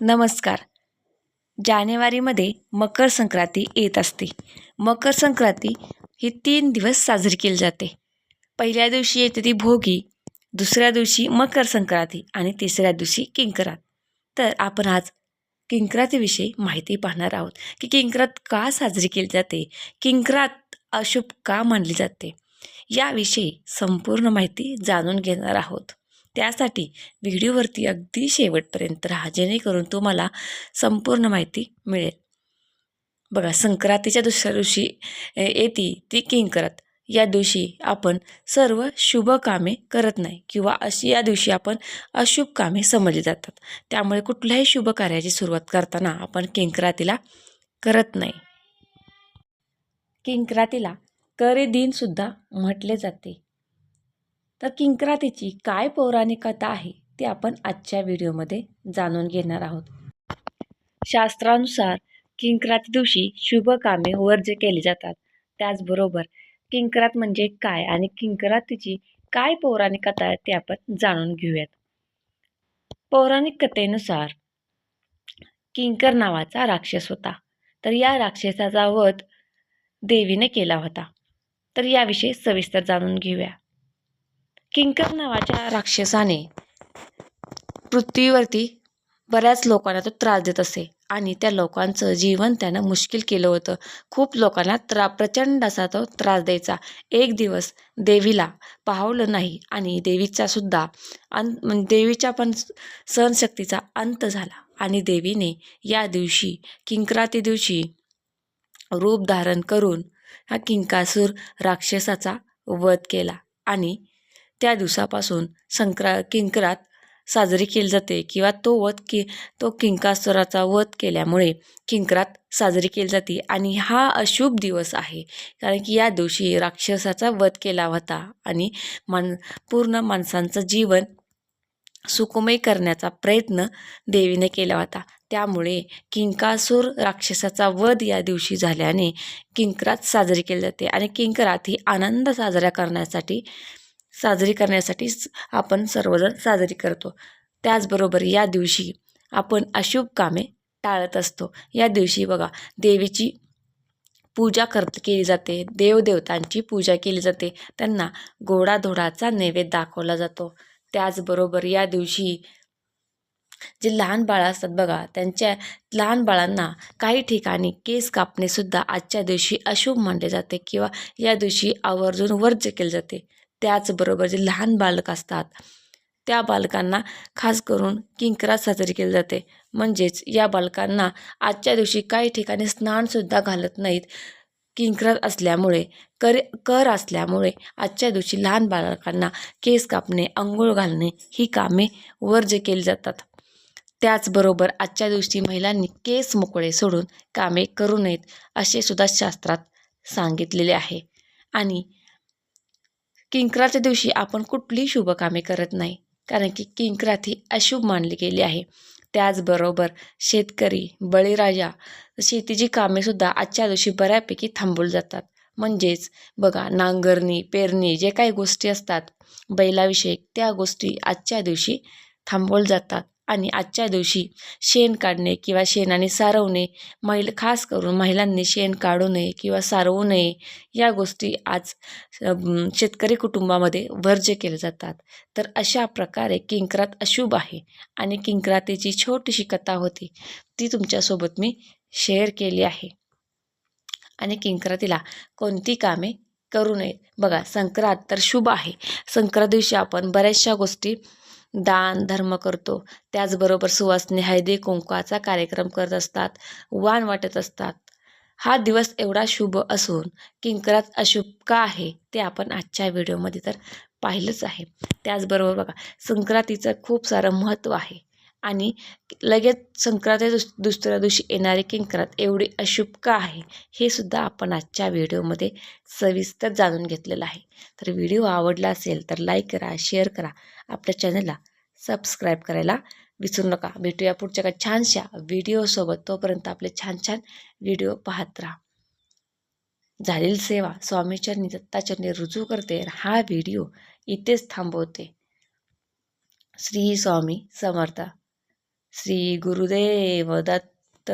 नमस्कार. जानेवारीमध्ये मकर संक्रांती येत असते. मकर संक्रांती ही तीन दिवस साजरी केली जाते. पहिल्या दिवशी येते ती भोगी दुसऱ्या दिवशी मकर संक्रांती आणि तिसऱ्या दिवशी किंकरात. तर आपण आज किंक्रातीविषयी माहिती पाहणार आहोत की किंक्रात का साजरी केली जाते किंक्रात अशुभ का मानली जाते याविषयी संपूर्ण माहिती जाणून घेणार आहोत. त्यासाठी व्हिडिओवरती अगदी शेवटपर्यंत राहा जेणेकरून तुम्हाला संपूर्ण माहिती मिळेल. बघा संक्रांतीच्या दुसऱ्या दिवशी येते ती किंकरत या दिवशी आपण सर्व शुभ कामे करत नाही किंवा अशी या दिवशी आपण अशुभ कामे समजली जातात. त्यामुळे कुठल्याही शुभ कार्याची सुरुवात करताना आपण किंक्रातीला करत नाही. किंक्रातीला करे दिनसुद्धा म्हटले जाते. तर किंक्रातीची काय पौराणिक कथा आहे ते आपण आजच्या व्हिडिओमध्ये जाणून घेणार आहोत. शास्त्रानुसार किंक्राती दिवशी शुभ कामे वर्ज केली जातात त्याचबरोबर किंक्रात म्हणजे काय आणि किंक्रातीची काय पौराणिक कथा आहे ते आपण जाणून घेऊयात. पौराणिक कथेनुसार किंकर नावाचा राक्षस होता तर या राक्षसाचा वध देवीने केला होता. तर याविषयी सविस्तर जाणून घेऊया. किंकर नावाच्या राक्षसाने पृथ्वीवरती बऱ्याच लोकांना तो त्रास देत असे आणि त्या लोकांचं जीवन त्यानं मुश्किल केलं होतं. खूप लोकांना त्रा प्रचंड असा तो त्रास द्यायचा. एक दिवस देवीला पाहवलं नाही आणि देवीचा सुद्धा अं म्हणजे देवीच्या पण सहनशक्तीचा अंत झाला आणि देवीने या दिवशी किंकराती दिवशी रूप धारण करून हा किंकासूर राक्षसाचा वध केला आणि त्या दिवसापासून संक्रा किंकरात साजरी केली जाते किंवा तो वध की तो किंकासुराचा वध केल्यामुळे किंकरात साजरी केली जाते. आणि हा अशुभ दिवस आहे. कारण की या दिवशी राक्षसाचा वध केला होता आणि मान पूर्ण माणसांचं जीवन सुखमय करण्याचा प्रयत्न देवीने केला होता. त्यामुळे किंकासूर राक्षसाचा वध या दिवशी झाल्याने किंकरात साजरी केली जाते. आणि किंकरात ही आनंद साजरा करण्यासाठी साजरी करण्यासाठीच आपण सर्वजण साजरी करतो. त्याचबरोबर या दिवशी आपण अशुभ कामे टाळत असतो. या दिवशी बघा देवीची पूजा कर केली जाते. देवदेवतांची पूजा केली जाते. त्यांना गोडाधोडाचा नैवेद्य दाखवला जातो. त्याचबरोबर या दिवशी जे लहान बाळं असतात बघा त्यांच्या लहान बाळांना काही ठिकाणी केस कापणेसुद्धा आजच्या दिवशी अशुभ मानले जाते किंवा या दिवशी आवर्जून वर्ज्य केले जाते. त्याचबरोबर जे लहान बालक असतात त्या बालकांना खास करून किंकरात साजरी केली जाते. म्हणजेच या बालकांना आजच्या दिवशी काही ठिकाणी स्नानसुद्धा घालत नाहीत. किंकरात असल्यामुळे कर कर असल्यामुळे आजच्या दिवशी लहान बालकांना केस कापणे अंघोळ घालणे ही कामे वर्ज केली जातात. त्याचबरोबर आजच्या दिवशी महिलांनी केस मोकळे सोडून कामे करू नयेत असे सुद्धा शास्त्रात सांगितलेले आहे. आणि किंकराच्या दिवशी आपण कुठलीही शुभकामे करत नाही. कारण की किंक्रात ही अशुभ मानली गेली आहे. त्याचबरोबर शेतकरी बळीराजा शेतीची कामेसुद्धा आजच्या दिवशी बऱ्यापैकी थांबवली जातात. म्हणजेच बघा नांगरणी पेरणी जे काही गोष्टी असतात बैलाविषयक त्या गोष्टी आजच्या दिवशी थांबवल्या जातात. आणि आजच्या दिवशी शेण काढणे किंवा शेणाने सारवणे महिला खास करून महिलांनी शेण काढू नये किंवा सारवू नये या गोष्टी आज शेतकरी कुटुंबामध्ये वर्ज्य केले जातात. तर अशा प्रकारे किंकरात अशुभ आहे आणि किंकरातीची छोटीशी कथा होती ती तुमच्यासोबत मी शेअर केली आहे. आणि किंकरातीला कोणती कामे करू नयेत बघा संक्रांत तर शुभ आहे. संक्रांत दिवशी आपण बऱ्याचशा गोष्टी दान धर्म करतो. त्याचबरोबर सुवासने हळदी कुंकवाचा कार्यक्रम करत असतात वाण वाटत असतात. हा दिवस एवढा शुभ असून किंकरात अशुभ का आहे ते आपण आजच्या व्हिडिओमध्ये तर पाहिलंच आहे. त्याचबरोबर बघा संक्रांतीचं खूप सारं महत्त्व आहे. आणि लगेच संक्रांत दुस दुसऱ्या दिवशी येणारी किंक्रांत एवढी अशुभ का आहे हे सुद्धा आपण आजच्या व्हिडिओमध्ये सविस्तर जाणून घेतलेलं आहे. तर व्हिडिओ आवडला असेल तर लाईक करा शेअर करा. आपल्या चॅनलला सबस्क्राईब करायला विसरू नका. भेटूया पुढच्या का छानशा व्हिडिओसोबत. तोपर्यंत आपले छान छान व्हिडिओ पाहत राहा. झालेली सेवा स्वामीचरणी दत्ताचरणी रुजू करते हा व्हिडिओ इथेच थांबवते. श्री स्वामी समर्थ. श्री गुरुदेव दत्त